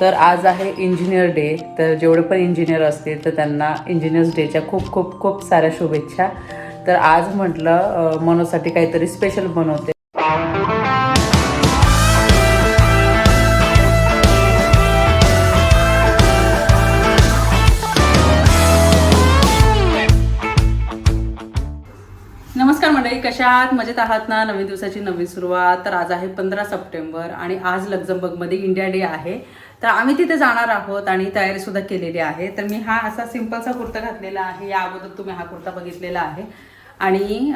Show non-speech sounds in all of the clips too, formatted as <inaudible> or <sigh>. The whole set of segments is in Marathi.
तर आज आहे इंजिनियर डे तर जेवढे पण इंजिनियर असतील तर त्यांना इंजिनियर्स डेच्या खूप खूप खूप साऱ्या शुभेच्छा. तर आज म्हटलं मनोसाठी काहीतरी स्पेशल बनवते. नमस्कार मंडळी कशा आहात? मजेत आहात ना? नवीन दिवसाची नवीन सुरुवात. तर आज आहे पंधरा सप्टेंबर आणि आज लक्झमबर्गमध्ये इंडिया डे आहे. तर आम्ही तिथे जाणार आहोत आणि तयारी सुद्धा केलेली आहे. तर मी हा असा सिम्पलचा कुर्ता घातलेला आहे. या अगोदर तुम्ही हा कुर्ता बघितलेला आहे. आणि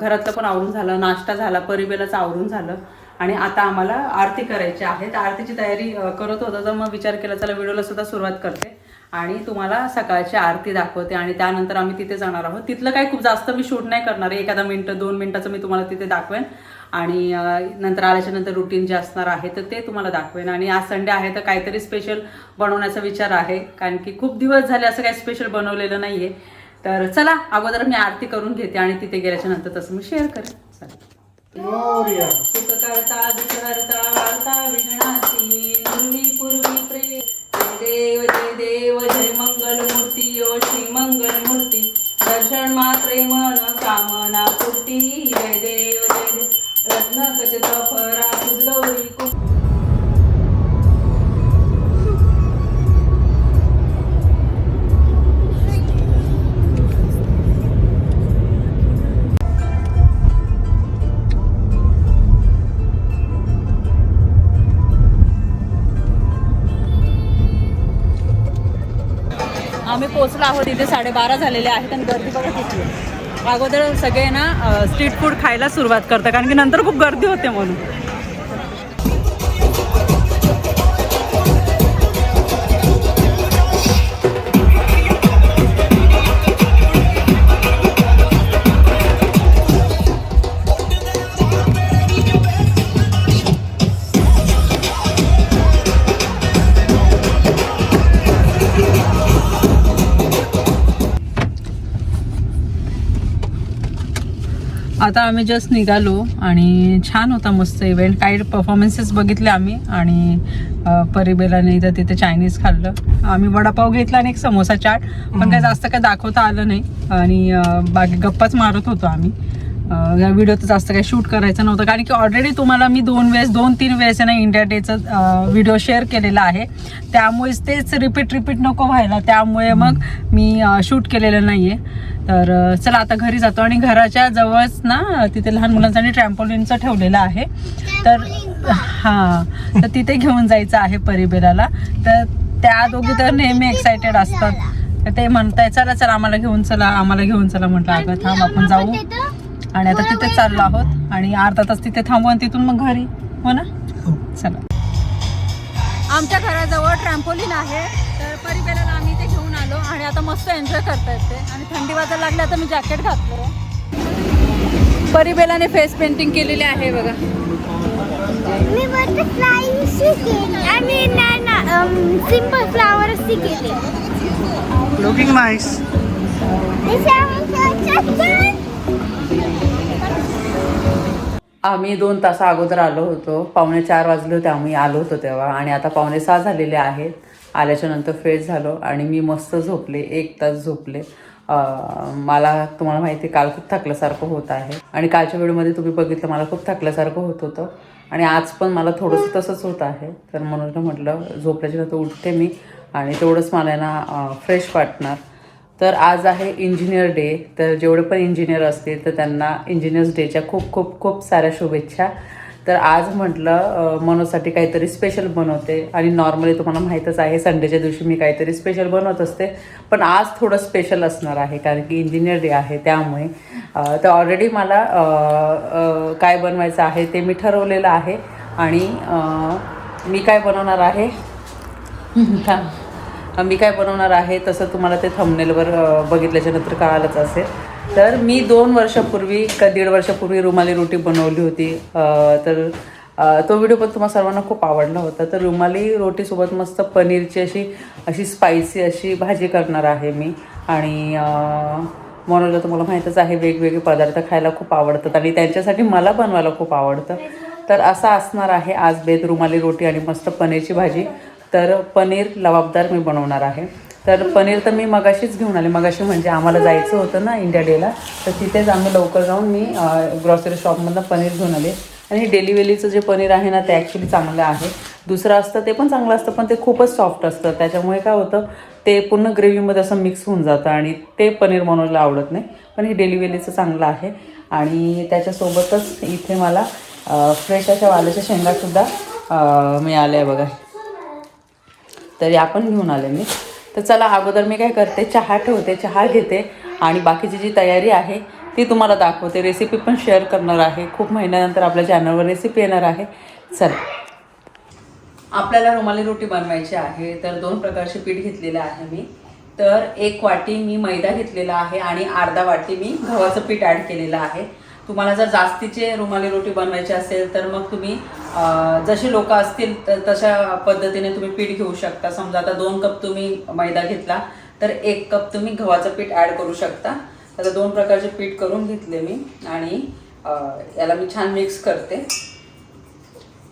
घरातलं पण आवरून झालं नाश्ता झाला परिबेलाचं आवरून झालं. आणि आता आम्हाला आरती करायची आहे. तर आरतीची तयारी करत होतं तर मग विचार केला चला व्हिडिओला सुद्धा सुरुवात करते. आणि तुम्हाला सकाळची आरती दाखवते आणि त्यानंतर आम्ही तिथे जाणार आहोत. तिथलं काही खूप जास्त मी शूट नाही करणार आहे. एखादा मिनटं दोन मिनटाचं मी तुम्हाला तिथे दाखवेन. आणि नंतर आल्याच्यानंतर रुटीन जे असणार आहे तर ते तुम्हाला दाखवेन. आणि आज संडे आहे तर काहीतरी स्पेशल बनवण्याचा विचार आहे. कारण की खूप दिवस झाले असं काही स्पेशल बनवलेलं नाही आहे तर चला अगोदर मी आरती करून घेते आणि तिथे गेल्याच्यानंतर तसं मी शेअर करेन. चला. सुख करता दुःख करता वार्ता विघ्नाची पूर्वी पूर्वी प्रे जय देव जय देव जय मंगल मूर्ती ओ श्री मंगल मूर्ती दर्शन मात्रे मन कामना पूर्ती. जय देव रत्न कचित फरा गौरी आम्ही पोहोचलो आहोत इथे साडेबारा झालेले आहेत आणि गर्दी बघा किती अगोदर सगळे ना स्ट्रीट फूड खायला सुरुवात करतात. कारण की नंतर खूप गर्दी होते म्हणून. आता आम्ही जस्ट निघालो आणि छान होता मस्त इव्हेंट काही परफॉर्मन्सेस बघितले आम्ही आणि परिबेलाने तर तिथे चायनीज खाल्लं. आम्ही वडापाव घेतला आणि एक समोसा चाट. पण काही जास्त काही दाखवता आलं नाही. आणि बाकी गप्पाच मारत होतो आम्ही. या व्हिडिओ तर जास्त काही शूट करायचं नव्हतं. कारण की ऑलरेडी तुम्हाला मी दोन वेळेस दोन तीन वेळेस ना इंडिया डेचं व्हिडिओ शेअर केलेला आहे. त्यामुळेच तेच रिपीट रिपीट नको व्हायला. त्यामुळे मग मी शूट केलेलं नाही आहे तर चला आता घरी जातो आणि घराच्या जवळच ना तिथे लहान मुलांसाठी ट्रॅम्पोलिनचं ठेवलेलं आहे. तर हां तर तिथे घेऊन जायचं आहे परिबेराला तर त्या दोघी तर नेहमी एक्सायटेड असतात. तर ते म्हणताय चला चला आम्हाला घेऊन चला आम्हाला घेऊन चला म्हटलं अगं थांब आपण जाऊ. आणि आता तिथे चाललो आहोत आणि अर्धा तास तिथे थांबू आणि तिथून मग घरी. हो ना? चला. आमच्या घराजवळ ट्रॅम्पोलिन आहे. तर परिबेराला आता मस्त एन्जॉय करता येते आणि थंडी वाजायला लागली आता मी जॅकेट घातलो परिबेलाने फेस पेंटिंग केलेली आहे बघा. मी बटरफ्लायची केली. आणि ना सिंपल फ्लावरची केली. Looking nice. आम्ही दोन तासा अगोदर आलो होतो. पावणे चार वाजले होते आम्ही आलो होतो तेव्हा. आणि आता पावणे सहा झालेले आहेत. आल्याच्यानंतर फ्रेश झालो आणि मी मस्त झोपले एक तास झोपले. मला तुम्हाला माहिती आहे, काल खूप थकल्यासारखं होत आहे. आणि कालच्या वेळेमध्ये तुम्ही बघितलं मला खूप थकल्यासारखं होत होतं. आणि आज पण मला थोडंसं तसंच होत आहे. तर म्हणून म्हटलं झोपल्याच्या नंतर उठते मी आणि तेवढंच मला ना फ्रेश वाटणार. तर आज आहे इंजिनियर डे तर जेवढे पण इंजिनियर असतील तर त्यांना इंजिनियर्स डेच्या खूप खूप खूप साऱ्या शुभेच्छा. तर आज म्हटलं मनोसाठी काहीतरी स्पेशल बनवते. आणि नॉर्मली तुम्हाला माहीतच आहे संडेच्या दिवशी मी काहीतरी स्पेशल बनवत असते. पण आज थोडं स्पेशल असणार आहे कारण की इंजिनियर डे आहे त्यामुळे तर ऑलरेडी मला काय बनवायचं आहे ते मी ठरवलेलं आहे. आणि मी काय बनवणार आहे? <laughs> मी काय बनवणार आहे तसं तुम्हाला ते थंबनेलवर बघितल्याच्या नंतर कळालंच असेल. तर मी दोन वर्षापूर्वी का दीड वर्षापूर्वी रुमाली रोटी बनवली होती. तर तो व्हिडिओ पण तुम्हाला सर्वांना खूप आवडला होता. तर रुमाली रोटीसोबत मस्त पनीरची अशी अशी स्पायसी अशी भाजी करणार आहे मी. आणि अ, मनोजला तुम्हाला माहीतच आहे वेगवेगळे पदार्थ खायला खूप आवडतात आणि त्यांच्यासाठी मला बनवायला खूप आवडतं. तर असं असणार आहे आज बेत रुमाली रोटी आणि मस्त पनीरची भाजी. तर पनीर लवाबदार मी बनवणार आहे. तर पनीर तर मी मगाशीच घेऊन आले. मगाशी म्हणजे आम्हाला जायचं होतं ना इंडिया डेला. तर तिथेच आम्ही लवकर जाऊन मी ग्रॉसरी शॉपमधनं पनीर घेऊन आले. आणि डेली वेलीचं जे पनीर आहे ना ते ॲक्च्युली चांगलं आहे. दुसरं असतं ते पण चांगलं असतं पण ते खूपच सॉफ्ट असतं. त्याच्यामुळे काय होतं ते पूर्ण ग्रेव्हीमध्ये असं मिक्स होऊन जातं आणि ते पनीर बनवायला आवडत नाही. पण हे डेली वेलीचं चांगलं आहे. आणि त्याच्यासोबतच इथे मला फ्रेश अशा वाल्याच्या शेंगासुद्धा मिळाल्या बघा. तरी आपण घेऊन आले मी. तर चला अगोदर मी काय करते चहा ठेवते चहा घेते आणि बाकीची जी तयारी आहे ती तुम्हाला दाखवते. रेसिपी पण शेअर करणार आहे. खूप महिन्यानंतर आपल्या चॅनलवर रेसिपी येणार आहे. चला. आपल्याला रुमाली रोटी बनवायची आहे. तर दोन प्रकारचे पीठ घेतलेलं आहे मी. तर एक वाटी मी मैदा घेतलेला आहे आणि अर्धा वाटी मी गव्हाचं पीठ ॲड केलेलं आहे. तुम्हाला जर जास्तीचे रुमाली रोटी बनवायची असेल तर मग तुम्ही जसे लोक असतील तर तशा पद्धतीने तुम्ही पीठ घेऊ शकता. समजा आता दोन कप तुम्ही मैदा घेतला तर एक कप तुम्ही गव्हाचं पीठ ॲड करू शकता. आता दोन प्रकारचे पीठ करून घेतले मी आणि याला मी छान मिक्स करते.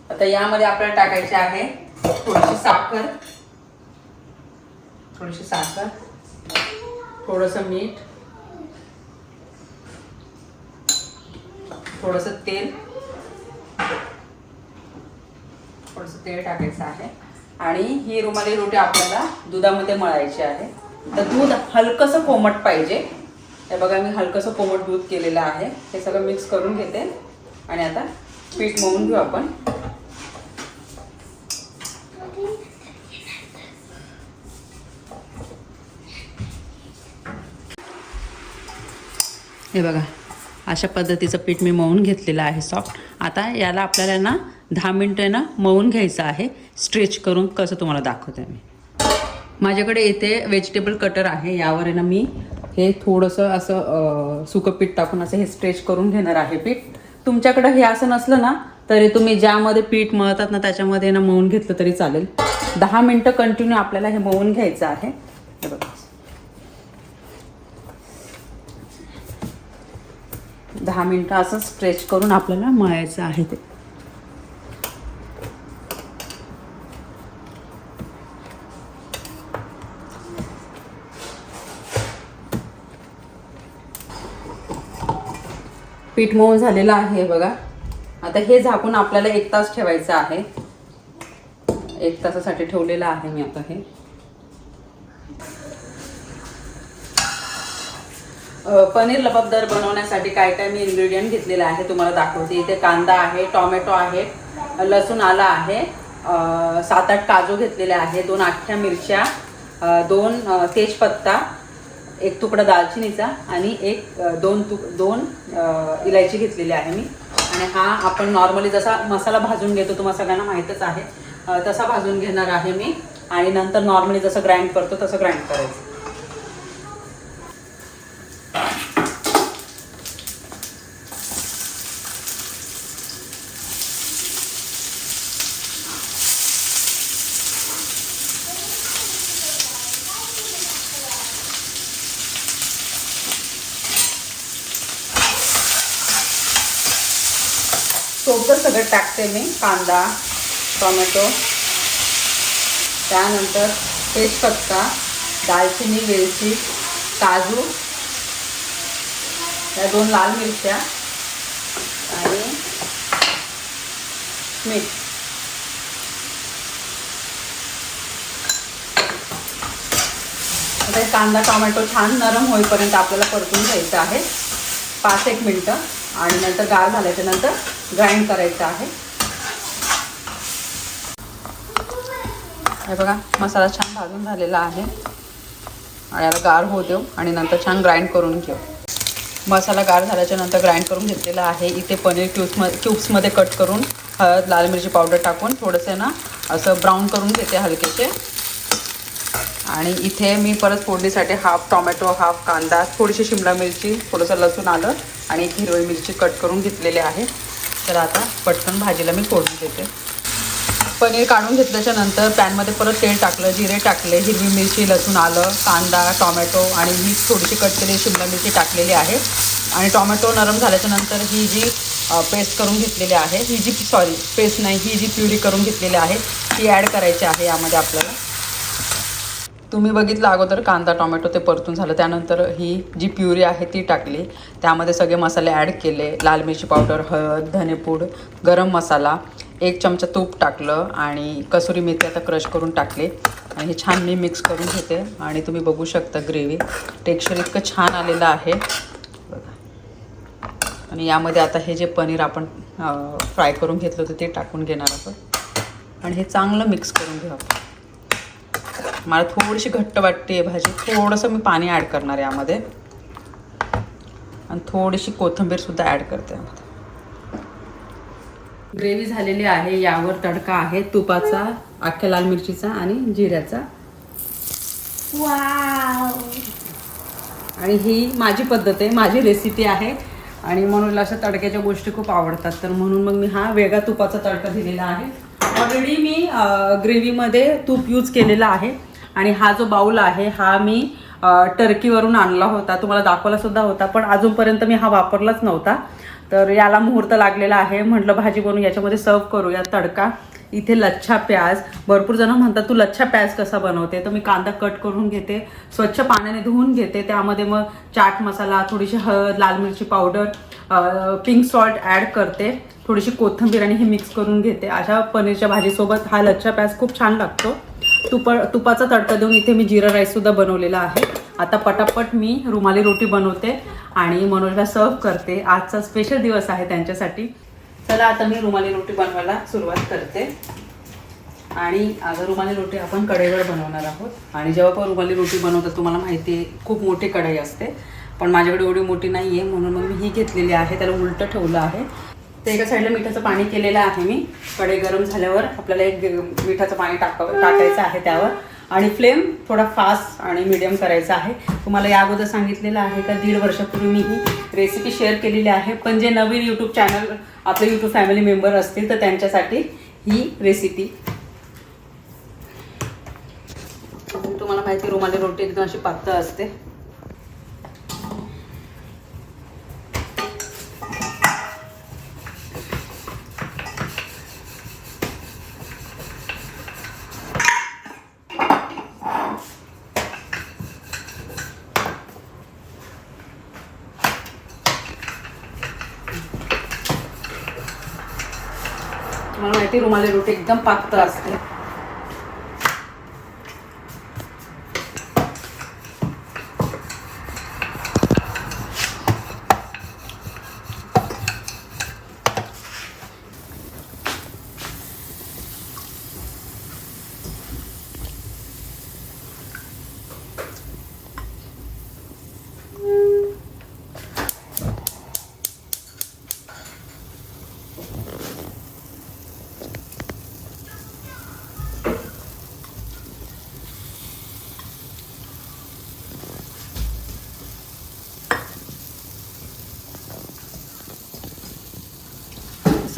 आता यामध्ये आपल्याला टाकायचे आहे थोडीशी साखर. थोडीशी साखर. थोडंसं मीठ. थोडंसं तेल थोडंसं तेल टाकायचं आहे. आणि ही रुमाली रोटी आपल्याला दुधामध्ये मळायची आहे. तर दूध हलकंसं कोमट पाहिजे. हे बघा मी हलकंसं कोमट दूध केलेलं आहे. हे सगळं मिक्स करून घेते. आणि आता पीठ मळून घेऊ आपण. हे बघा अशा पद्धतीचं पीठ मी मळून घेतलेलं आहे सॉफ्ट आता याला आपल्याला ना दहा मिनटं ना मळून घ्यायचं आहे. स्ट्रेच करून कसं तुम्हाला दाखवते मी. माझ्याकडे इथे व्हेजिटेबल कटर आहे. यावर आहे ना मी हे थोडंसं असं सुकं पीठ टाकून असं हे स्ट्रेच करून घेणार आहे पीठ. तुमच्याकडं हे असं नसलं ना तरी तुम्ही ज्यामध्ये पीठ मळतात ना त्याच्यामध्ये ना मळून घेतलं तरी चालेल. दहा मिनटं कंटिन्यू आपल्याला हे मळून घ्यायचं आहे. दहा मिनटं असं स्ट्रेच करून आपल्याला मळायचं आहे ते. पीठ मऊ झालेलं आहे बघा. आता हे झाकून आपल्याला एक तास ठेवायचं आहे. एक तासासाठी ठेवलेलं आहे मी आता हे. पनीर लबाबदार बनवण्यासाठी काय काय मी इन्ग्रेडियंट घेतलेलं आहे तुम्हाला दाखवते. इथे कांदा आहे टॉमॅटो आहे लसूण आला आहे. सात आठ काजू घेतलेले आहे दोन आठ्या मिरच्या दोन तेजपत्ता एक तुकडा दालचिनीचा आणि एक दोन तुक दोन इलायची घेतलेली आहे मी. आणि हा आपण नॉर्मली जसा मसाला भाजून घेतो तुम्हाला सगळ्यांना माहीतच आहे. तसा भाजून घेणार आहे मी. आणि नंतर नॉर्मली जसं ग्राइंड करतो तसं ग्राइंड करायचं. सोबत सगळं टाकते मी कांदा टोमॅटो. त्यानंतर तेजपत्ता दालचिनी वेलची काजू या दोन लाल मिरच्या आणि मीठ. आता कांदा टोमॅटो छान नरम होईपर्यंत आपल्याला परतून घ्यायचं आहे. पाच एक मिनटं. आणि नंतर गार झाल्याच्यानंतर ग्राइंड करायचं आहे. हे बघा मसाला छान भाजून झालेला आहे. आणि याला गार होऊ देऊ आणि नंतर छान ग्राइंड करून घेऊ. मसाला गार झाल्याच्यानंतर ग्राइंड करून घेतलेला आहे. इथे पनीर क्यूब्सम क्यूब्समध्ये कट करून हळद लाल मिरची पावडर टाकून थोडंसं ना असं ब्राऊन करून घेते हलकेसे. आणि इथे मी परत फोडणीसाठी हाफ टोमॅटो हाफ कांदा थोडीशी शिमला मिरची थोडंसं लसूण आलं आणि एक हिरवी मिरची कट करून घेतलेली आहे. तर आता पटकन भाजीला मी फोडून देते. पनीर काढून घेतल्याच्या नंतर पॅनमध्ये परत तेल टाकलं जिरे टाकले हिरवी मिरची लसूण आलं कांदा टोमॅटो आणि ही थोडीशी कट केलेली शिमला मिरची टाकलेली आहे. आणि टोमॅटो नरम झाल्याच्यानंतर ही जी पेस्ट करून घेतलेली आहे ही जी सॉरी पेस्ट नाही ही जी प्युरी करून घेतलेली आहे ती ॲड करायची आहे यामध्ये आपल्याला. तुम्ही बघितलं अगोदर कांदा टोमॅटो ते परतून झालं. त्यानंतर ही जी प्युरी आहे ती टाकली. त्यामध्ये सगळे मसाले ॲड केले. लाल मिरची पावडर हळद धनेपूड गरम मसाला एक चमचा तूप टाकलं आणि कसुरी मेथी आता क्रश करून टाकले. आणि हे छान मी मिक्स करून घेते. आणि तुम्ही बघू शकता ग्रेव्ही. टेक्स्चर इतकं छान आलेलं आहे. बघा आणि यामध्ये आता हे जे पनीर आपण फ्राय करून घेतलं होतं ते टाकून घेणार आहोत. आणि हे चांगलं मिक्स करून घेऊ आपण मला थोडीशी घट्ट वाटते भाजी. थोडंसं मी पाणी ॲड करणार आहे यामध्ये. आणि थोडीशी कोथिंबीरसुद्धा ॲड करते यामध्ये. ग्रेव्ही झालेली आहे यावर तडका आहे तुपाचा अख्ख्या लाल मिरचीचा आणि जिऱ्याचा. वाव! आणि ही माझी पद्धत आहे माझी रेसिपी आहे. आणि म्हणून अशा तडक्याच्या गोष्टी खूप आवडतात. तर म्हणून मग मी हा वेगळा तुपाचा तडका दिलेला आहे. ऑलरेडी मी ग्रेव्हीमध्ये तूप यूज केलेला आहे. आणि हा जो बाऊल आहे हा मी टर्कीवरून आणला होता. तुम्हाला दाखवला सुद्धा होता पण अजूनपर्यंत मी हा वापरलाच नव्हता. तर याला मुहूर्त लागलेला आहे. म्हटलं भाजी बनवून याच्यामध्ये सर्व करूया तडका. इथे लच्छा प्याज. भरपूर जण म्हणतात तू लच्छा प्याज कसा बनवते? तर मी कांदा कट करून घेते स्वच्छ पाण्याने धुवून घेते. त्यामध्ये मग चाट मसाला थोडीशी हळद लाल मिरची पावडर पिंक सॉल्ट ॲड करते. थोडीशी कोथिंबीर आणि हे मिक्स करून घेते. अशा पनीरच्या भाजीसोबत हा लच्छा प्याज खूप छान लागतो. तुपा तुपाचा तडका देऊन इथे मी जिरा राईससुद्धा बनवलेला आहे. आता पटापट मी रुमाली रोटी बनवते आणि मनोजला सर्व करते. आजचा स्पेशल दिवस आहे त्यांच्यासाठी. चला आता मी रुमाली रोटी बनवायला सुरुवात करते. आणि आता रुमाली रोटी आपण कढईवर बनवणार आहोत. आणि जेव्हा पण रुमाली रोटी बनवतात तुम्हाला माहिती आहे खूप मोठी कढई असते. पण माझ्याकडे एवढी मोठी नाही आहे म्हणून मग मी ही घेतलेली आहे. त्याला उलटं ठेवलं आहे. ते एका साईडला मिठाचं पाणी केलेलं आहे मी. कडे गरम झाल्यावर आपल्याला एक मिठाचं पाणी टाकावं टाकायचं आहे त्यावर. आणि फ्लेम थोडा फास्ट आणि मिडियम करायचा आहे. तुम्हाला या अगोदर सांगितलेलं आहे का दीड वर्षापूर्वी मी ही रेसिपी शेअर केलेली आहे. पण जे नवीन यूट्यूब चॅनल आपले यूट्यूब फॅमिली मेंबर असतील तर त्यांच्यासाठी ही रेसिपी तुम्हाला माहिती आहे, रुमाली रोटी एकदम अशी पातळ असते तुम्हाला माहिती रुमाली रोटी एकदम पातळ असते.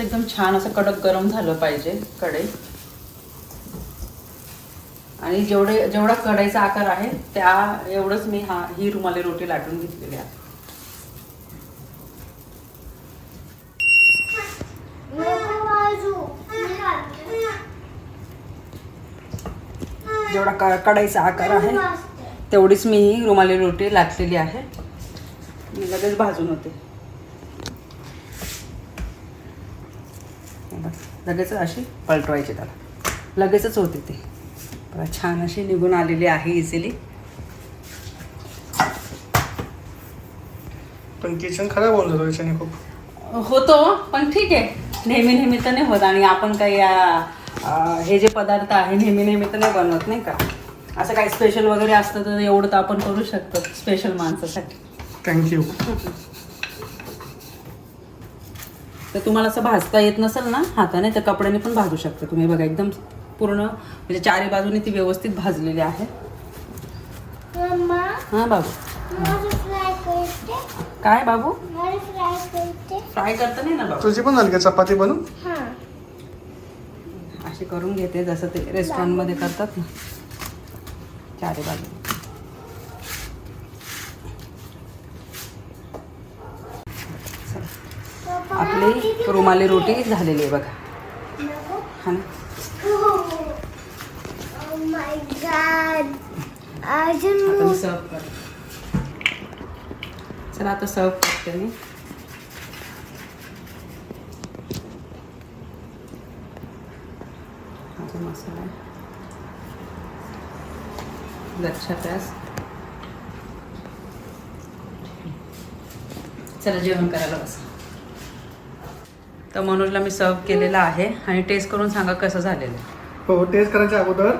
असं एकदम छान असं कडक गरम झालं पाहिजे कढई. आणि जेवढे जेवढा कढईचा आकार आहे त्या एवढंच मी हा ही रुमाली रोटी लाटून घेतलेली आहे. जेवढा क कढाईचा आकार आहे तेवढीच मी ही रुमाली रोटी लाटलेली आहे. मी लगेच भाजून होते. लगेच अशी पलटवायची त्याला. लगेचच होते ते. छान अशी निघून आलेली आहे इझिली पण किचन खराब होऊन जातो याच्याने खूप. होतो पण ठीक आहे. नेहमी नेहमी तर नाही होत. आणि आपण काही हे जे पदार्थ आहे नेहमी नेहमी तर नाही बनवत नाही का? असं काही स्पेशल वगैरे असतं तर एवढं तर आपण करू शकतो स्पेशल माणसासाठी. थँक्यू तर तुम्हाला असं भाजता येत नसेल ना हाताने तर कपड्याने पण भाजू शकता तुम्ही. बघा एकदम पूर्ण म्हणजे चारी बाजूने ती व्यवस्थित भाजलेली आहे. हां बाबू. काय बाबू? मला फ्राय करते. नाही ना बाबू? तुझी पण झाली का चपाती बनून? हां. अशी करून घेते जसं ते रेस्टॉरंटमध्ये करतात ना. चारी बाजू आपली रुमाली रोटी झालेली आहे बघा. हा ना? Oh सर्व कर. चला आता सर्व करते मी. मसाला लक्षात चला जेवण करायला बस. तर मनोजला मी सर्व केलेलं आहे आणि टेस्ट करून सांगा कसं झालेलं आहे. हो टेस्ट करायच्या अगोदर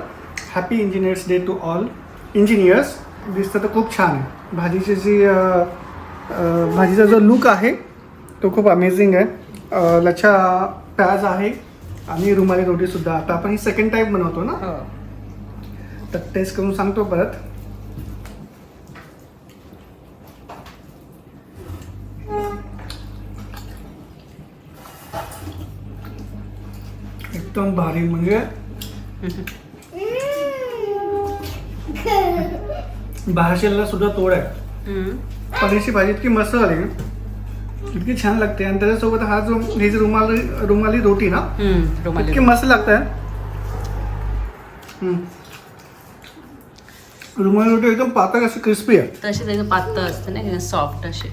happy engineers day to all engineers दिसतं तर खूप छान आहे. भाजीची जी अ, अ, भाजीचा जो लुक आहे तो खूप अमेझिंग आहे. अ, लच्छा प्याज आहे आणि रुमाली रोटीसुद्धा आता आपण ही सेकंड टाईप बनवतो ना? हो. तर टेस्ट करून सांगतो परत. एकदम भारी म्हणजे भाषेला सुद्धा तोड आहे. पनीरची भाजी इतकी मस्त झाली इतकी छान लागते आणि त्याच्यासोबत हा जो ही जी रुमाली रुमाली रोटी ना इतकी मस्त लागत आहे रुमाली रोटी एकदम पातळ अशी क्रिस्पी आहे तशी त्याचं पातळ असतं ना सॉफ्ट असे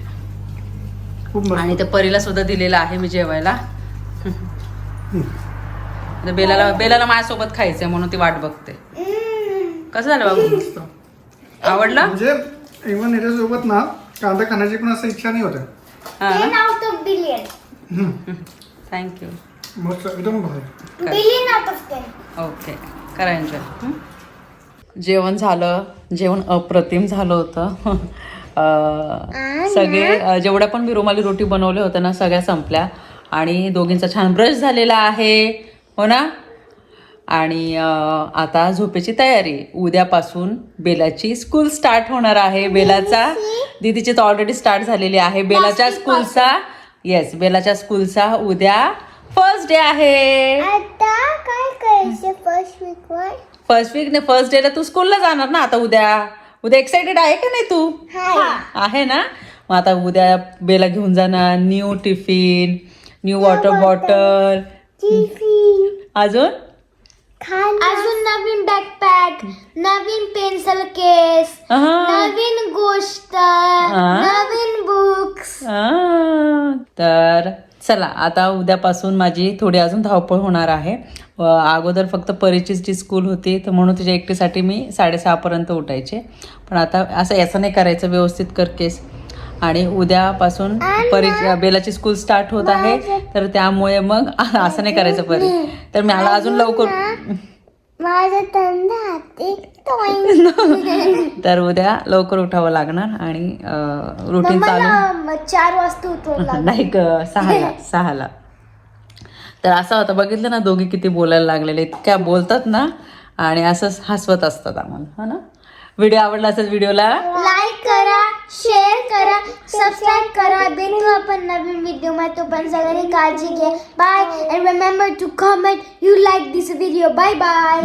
खूप आणि त्या परीला सुद्धा दिलेलं आहे मी जेवायला <laughs> आता बेलाला बेलाला माझ्यासोबत खायचंय म्हणून ती वाट बघते. कसं झालं बाबू मस्त? आवडलं? म्हणजे इव्हन याच्यासोबत ना कांदा खाण्याची पण असं इच्छा नाही होत. आहे. हा टेन ना आउट ऑफ बिलियन. हम्म. थँक्यू मस्त एकदम भारी. Billion out of ten okay करा एन्जॉय जेवण झालं जेवण अप्रतिम झालं होतं. अं, सगळे अं, जेवढ्या पण मी रुमाली रोटी बनवल्या होत्या ना सगळ्या संपल्या. आणि दोघींचा छान ब्रश झालेला आहे. हो ना? आणि आता झोपेची तयारी. उद्यापासून बेलाची स्कूल स्टार्ट होणार आहे. बेलाचा दीदीची तर ऑलरेडी स्टार्ट झालेली आहे. बेलाच्या स्कूलचा येस बेलाच्या स्कूलचा उद्या फर्स्ट डे आहे. आता काय करायचं फर्स्ट वीक वर? फर्स्ट वीक ने फर्स्ट डेला तू स्कूलला जाणार ना आता उद्या? उद्या एक्साइटेड आहे का नाही तू? आहे ना? मग आता उद्या बेला घेऊन जाणार. New tiffin new water bottle tiffin अजून? अजून नवीन बॅकपॅक नवीन पेन्सिल केस. नवीन गोष्ट. नवीन बुक्स तर चला आता उद्यापासून माझी थोडी अजून धावपळ होणार आहे. अगोदर फक्त परीचीच जी स्कूल होती तर म्हणून तिच्या एकटीसाठी मी साडेसहापर्यंत उठायचे. पण आता असं याचं नाही करायचं व्यवस्थित कर केस आणि उद्यापासून परी बेलाची स्कूल स्टार्ट होत आहे. तर त्यामुळे मग <laughs> असं नाही करायचं परी. तर मला अजून लवकर. <laughs> तर उद्या लवकर उठावं लागणार आणि रुटीन चालू. चार वाजता <laughs> नाही ग सहाला सहाला. तर असं होतं बघितलं ना दोघी किती बोलायला लागलेले इतक्या बोलतात ना आणि असंच हसवत असतात आम्हाला हा ना? व्हिडिओ आवडला असेल व्हिडिओला? लाईक करा. शेअर करा सबस्क्राईब करा. भेटू आपण नवीन व्हिडिओमध्ये तो पण सगळ्यांनी काळजी घ्या bye and remember to comment you like this video bye bye